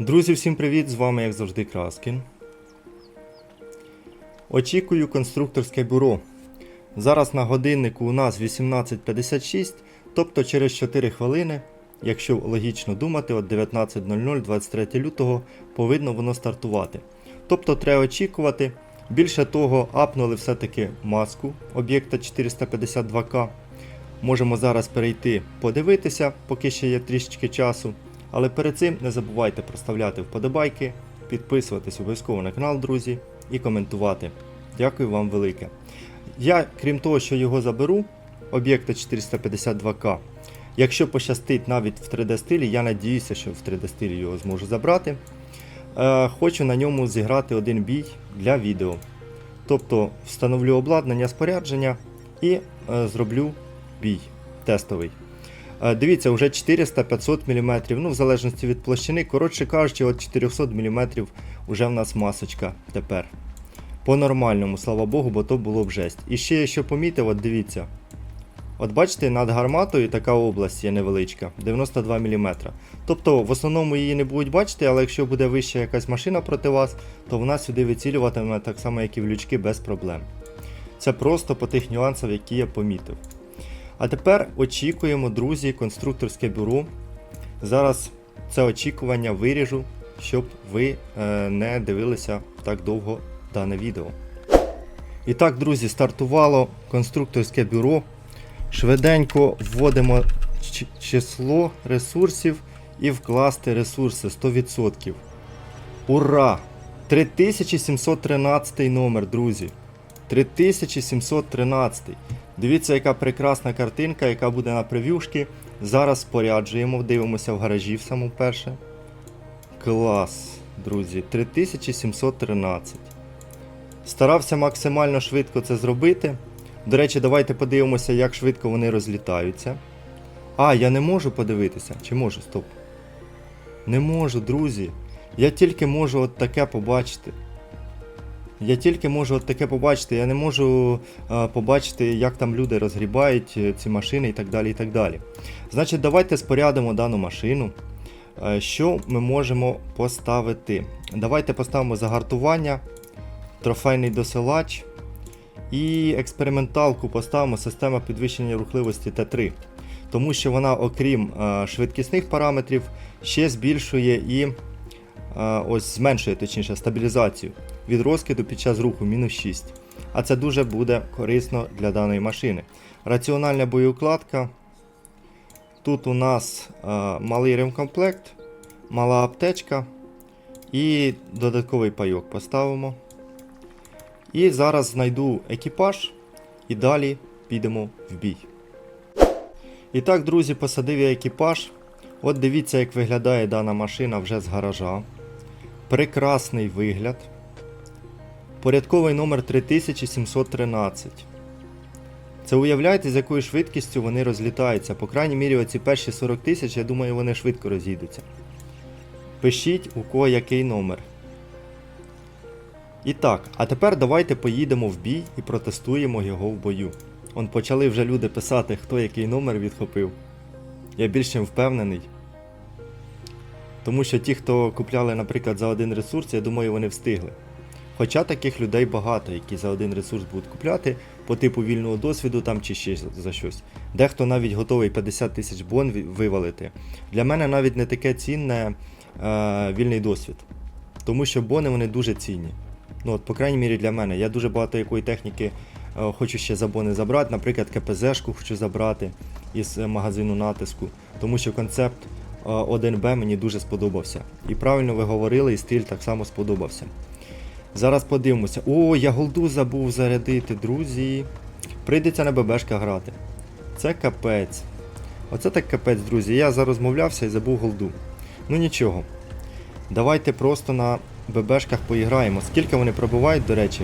Друзі, всім привіт! З вами, як завжди, Краскін. Очікую конструкторське бюро. Зараз на годиннику у нас 18.56, тобто через 4 хвилини, якщо логічно думати, от 19.00 23 лютого повинно воно стартувати. Тобто треба очікувати. Більше того, апнули все-таки маску об'єкта 452К. Можемо зараз перейти подивитися, поки ще є трішечки часу. Але перед цим не забувайте проставляти вподобайки, підписуватись обов'язково на канал, друзі, і коментувати. Дякую вам велике. Я, крім того, що його заберу, об'єкта 452К, якщо пощастить навіть в 3D стилі, я надіюся, що в 3D стилі його зможу забрати. Е, хочу на ньому зіграти один бій для відео. Тобто встановлю обладнання спорядження і е, зроблю бій тестовий. Е, Дивіться, вже 400-500 мм, ну в залежності від площини. Коротше кажучи, от 400 мм вже в нас масочка тепер. По-нормальному, слава Богу, бо то було б жесть. І ще я що помітив, от дивіться. От бачите, над гарматою така область є невеличка, 92 мм. Тобто в основному її не будуть бачити, але якщо буде вища якась машина проти вас, то вона сюди вицілюватиме так само, як і в лючки, без проблем. Це просто по тих нюансах, які я помітив. А тепер очікуємо, друзі, конструкторське бюро. Зараз це очікування виріжу, щоб ви е, не дивилися так довго дане відео. І так, друзі, стартувало конструкторське бюро. Швиденько вводимо число ресурсів і вкласти ресурси 100%. Ура! 3713 номер, друзі. 3713. Дивіться, яка прекрасна картинка, яка буде на прев'юшки. Зараз споряджуємо, дивимося в гаражі в самому перше. Клас, друзі, 3713. Старався максимально швидко це зробити. До речі, давайте подивимося, як швидко вони розлітаються. А, я не можу подивитися. Чи можу? Стоп. Не можу, друзі. Я тільки можу от таке побачити. Я тільки можу от таке побачити. Я не можу е, побачити, як там люди розгрібають е, ці машини і так далі. і так далі. Значить, давайте спорядимо дану машину. Е, що ми можемо поставити? Давайте поставимо загартування, трофейний досилач і експерименталку поставимо система підвищення рухливості Т3. Тому що вона, окрім швидкісних параметрів, ще збільшує і ось зменшує точніше стабілізацію від розкиду під час руху мінус 6. А це дуже буде корисно для даної машини. Раціональна боєукладка. Тут у нас е, малий ремкомплект, мала аптечка і додатковий пайок поставимо. І зараз знайду екіпаж і далі підемо в бій. І так, друзі, посадив я екіпаж. От дивіться, як виглядає дана машина вже з гаража. Прекрасний вигляд. Порядковий номер 3713. Це уявляєте, з якою швидкістю вони розлітаються. По крайній мірі, оці перші 40 тисяч, я думаю, вони швидко розійдуться. Пишіть, у кого який номер. І так, а тепер давайте поїдемо в бій і протестуємо його в бою. Он почали вже люди писати, хто який номер відхопив. Я більш чим впевнений. Тому що ті, хто купляли, наприклад, за один ресурс, я думаю, вони встигли. Хоча таких людей багато, які за один ресурс будуть купляти по типу вільного досвіду там чи ще за щось. Дехто навіть готовий 50 тисяч бон вивалити. Для мене навіть не таке цінне е, вільний досвід. Тому що бони вони дуже цінні. Ну, от, по крайній мірі для мене. Я дуже багато якої техніки е, хочу ще за бони забрати. Наприклад, КПЗшку хочу забрати із е, магазину натиску. Тому що концепт е, 1Б мені дуже сподобався. І правильно ви говорили, і стиль так само сподобався. Зараз подивимося. О, я голду забув зарядити, друзі. Прийдеться на ББшках грати. Це капець. Оце так капець, друзі. Я зарозмовлявся і забув голду. Ну нічого. Давайте просто на ББшках поіграємо. Скільки вони пробувають, до речі?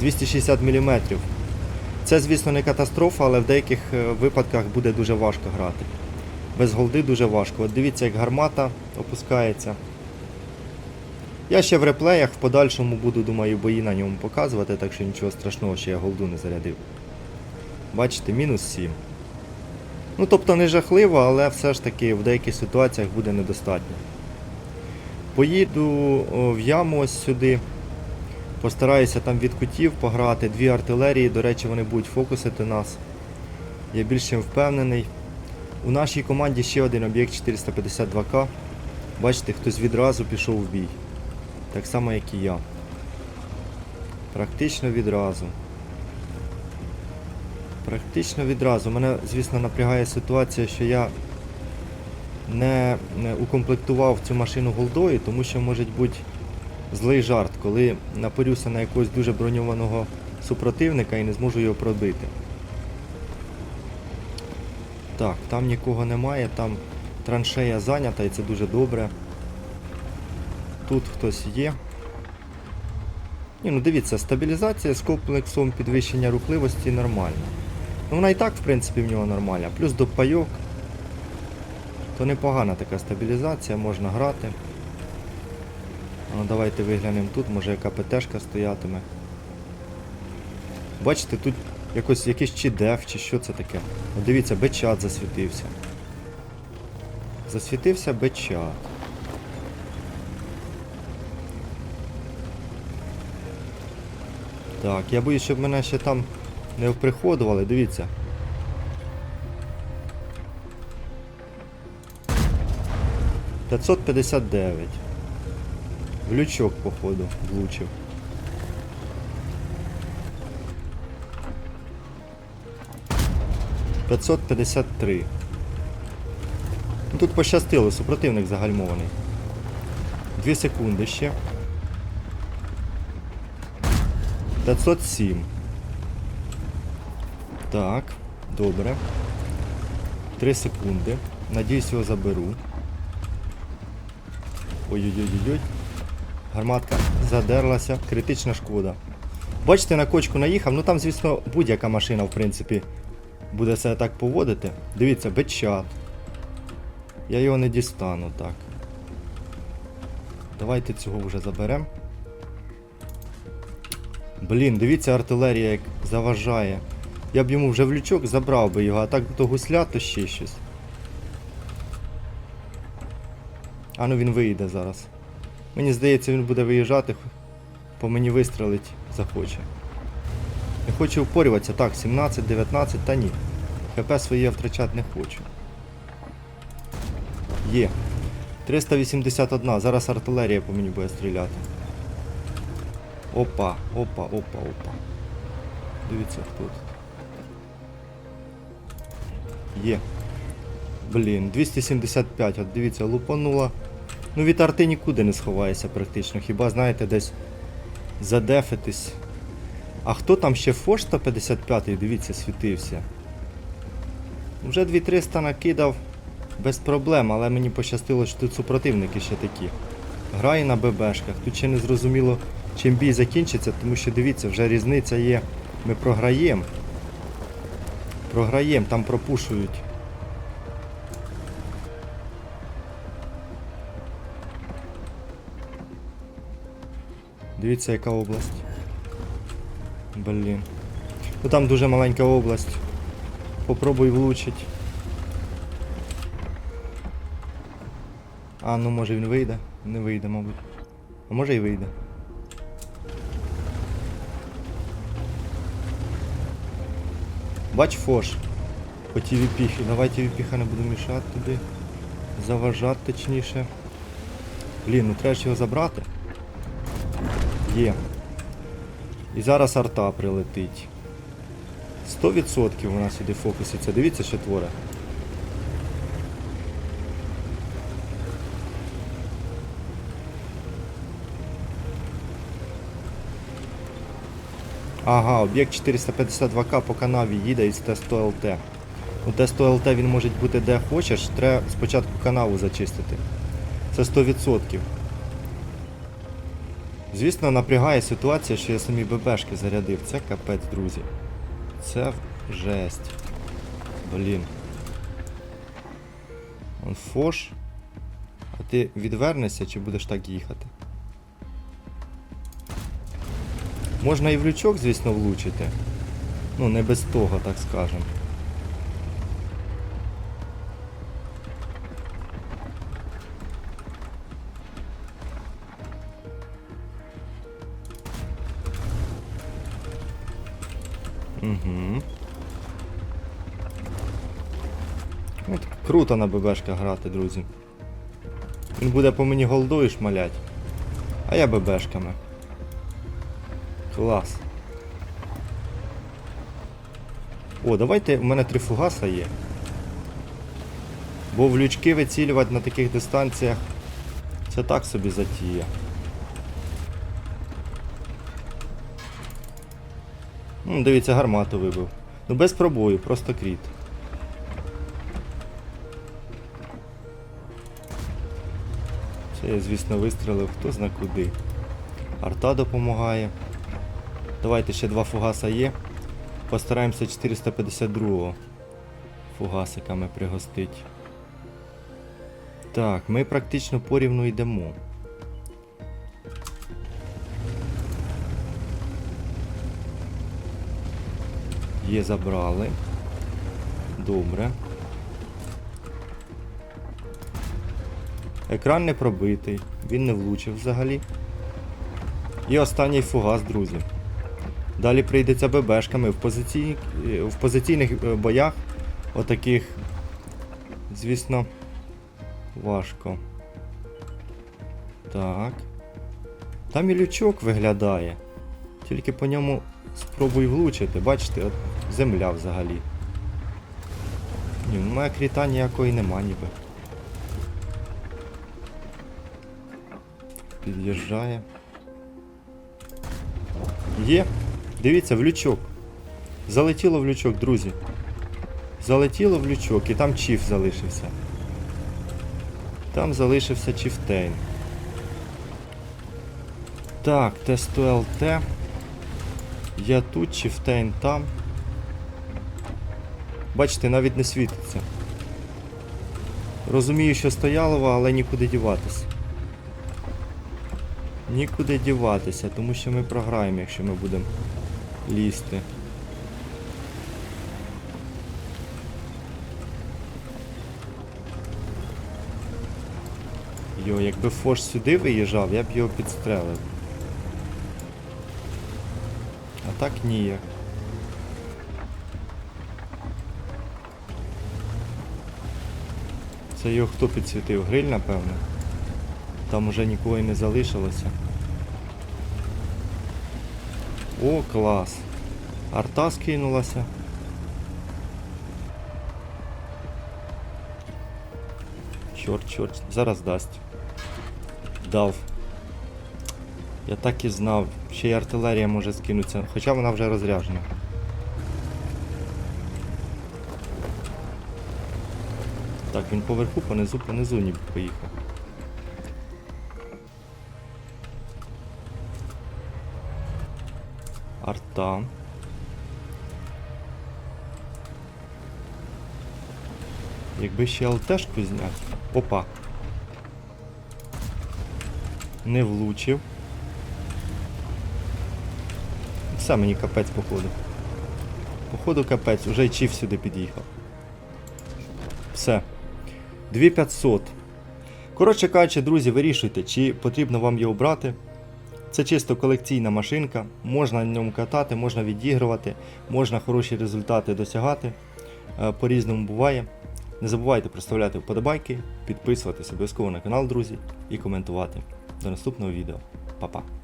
260 мм. Це, звісно, не катастрофа, але в деяких е, випадках буде дуже важко грати. Без голди дуже важко. От дивіться, як гармата опускається. Я ще в реплеях в подальшому буду, думаю, бої на ньому показувати, так що нічого страшного, що я голду не зарядив. Бачите, мінус 7. Ну тобто не жахливо, але все ж таки в деяких ситуаціях буде недостатньо. Поїду в яму ось сюди. Постараюся там від кутів пограти. Дві артилерії, до речі, вони будуть фокусити нас. Я більш чим впевнений. У нашій команді ще один об'єкт 452К. Бачите, хтось відразу пішов в бій. Так само, як і я. Практично відразу. Практично відразу. Мене, звісно, напрягає ситуація, що я не, укомплектував цю машину голдою, тому що може бути злий жарт, коли напорюся на якогось дуже броньованого супротивника і не зможу його пробити. Так, там нікого немає, там траншея зайнята і це дуже добре. Тут хтось є. Ні, ну дивіться, стабілізація з комплексом підвищення рухливості нормальна. Ну вона і так, в принципі, в нього нормальна. Плюс до пайок. То непогана така стабілізація, можна грати. Ну, давайте виглянемо тут, може яка ПТшка стоятиме. Бачите, тут якось якийсь чи деф, чи що це таке. От дивіться, бечат засвітився. Засвітився бечат. Так, я боюсь, щоб мене ще там не вприходували, дивіться. П'ятсот п'ятдесят дев'ять. В лючок, походу, влучив. П'ятсот п'ятдесят три. Ну, Тут пощастило, супротивник загальмований. Дві секунди ще. 507. Так, добре. 3 секунди. Надіюсь, його заберу. Ой-ой-ой-ой. Гарматка задерлася. Критична шкода. Бачите, на кочку наїхав. Ну там, звісно, будь-яка машина, в принципі, буде себе так поводити. Дивіться, бетчат. Я його не дістану, так. Давайте цього вже заберемо. Блін, дивіться, артилерія як заважає. Я б йому вже в лючок забрав би його, а так то гусля, то ще щось. А ну він виїде зараз. Мені здається, він буде виїжджати, по мені вистрелить захоче. Не хочу впорюватися. Так, 17, 19, та ні. ХП своє втрачати не хочу. Є. 381, зараз артилерія по мені буде стріляти. Опа, опа, опа, опа. Дивіться тут. Є. Блін, 275, от дивіться, лупанула. Ну від арти нікуди не сховаєшся практично. Хіба знаєте десь задефитись. А хто там ще Фош 155, дивіться, світився. Вже 2300 накидав без проблем, але мені пощастило, що тут супротивники ще такі. Грає на ББшках. Тут ще не зрозуміло, чим бій закінчиться, тому що дивіться, вже різниця є. Ми програємо. Програємо, там пропушують. Дивіться, яка область. Блін. Ну там дуже маленька область. Попробуй влучить. А, ну може він вийде? Не вийде, мабуть. А може і вийде. Бач фош. По тівіпіхі. Давай тівіпіха не буду мішати туди. Заважати точніше. Блін, ну треба ж його забрати. Є. І зараз арта прилетить. 100% у нас сюди фокуситься. Дивіться, що творить. Ага, об'єкт 452К по канаві їде із Т100 ЛТ. У Т100 ЛТ він може бути де хочеш, треба спочатку канаву зачистити. Це 100%. Звісно, напрягає ситуація, що я самі ББшки зарядив. Це капець, друзі. Це жесть. Блін. Он фош. А ти відвернешся чи будеш так їхати? Можна і в лючок, звісно, влучити. Ну, не без того, так скажемо. Угу. От Круто на ББшках грати, друзі. Він буде по мені голдою шмалять, а я ББшками. Клас. О, давайте, у мене три фугаса є. Бо в лючки вицілювати на таких дистанціях це так собі затія. Ну, дивіться, гармату вибив. Ну без пробою, просто кріт. Це я, звісно, вистрелив хто зна куди. Арта допомагає. Давайте ще два фугаса є. Постараємося 452-го фугасиками пригостити. Так, ми практично порівну йдемо. Є забрали. Добре. Екран не пробитий, він не влучив взагалі. І останній фугас, друзі. Далі прийдеться ББшками в, позицій... е, в позиційних е, боях. Отаких, звісно, важко. Так. Там і лючок виглядає. Тільки по ньому спробуй влучити. Бачите, от земля взагалі. Ні, ну моя кріта ніякої нема ніби. Під'їжджає. Є. Дивіться, в лючок. Залетіло в лючок, друзі. Залетіло в лючок і там чіф залишився. Там залишився чіфтейн. Так, Т100 ЛТ. Я тут, чіфтейн там. Бачите, навіть не світиться. Розумію, що стоялово, але нікуди діватися. Нікуди діватися, тому що ми програємо, якщо ми будемо лізти. Йо, якби Фош сюди виїжджав, я б його підстрелив. А так ніяк. Це його хто підсвітив? Гриль, напевно. Там уже нікого і не залишилося. О, клас. Арта скинулася. Чорт, чорт, зараз дасть. Дав. Я так і знав. Ще й артилерія може скинутися, хоча вона вже розряджена. Так, він поверху, понизу, понизу ніби поїхав. Арта. Якби ще ЛТшку зняти. Опа. Не влучив. Все мені капець походу. Походу капець, уже й чіф сюди під'їхав. Все. 2500. Коротше кажучи, друзі, вирішуйте, чи потрібно вам його брати. Це чисто колекційна машинка, можна на ньому катати, можна відігрувати, можна хороші результати досягати. Е, По-різному буває. Не забувайте проставляти вподобайки, підписуватися обов'язково на канал, друзі, і коментувати. До наступного відео. Па-па.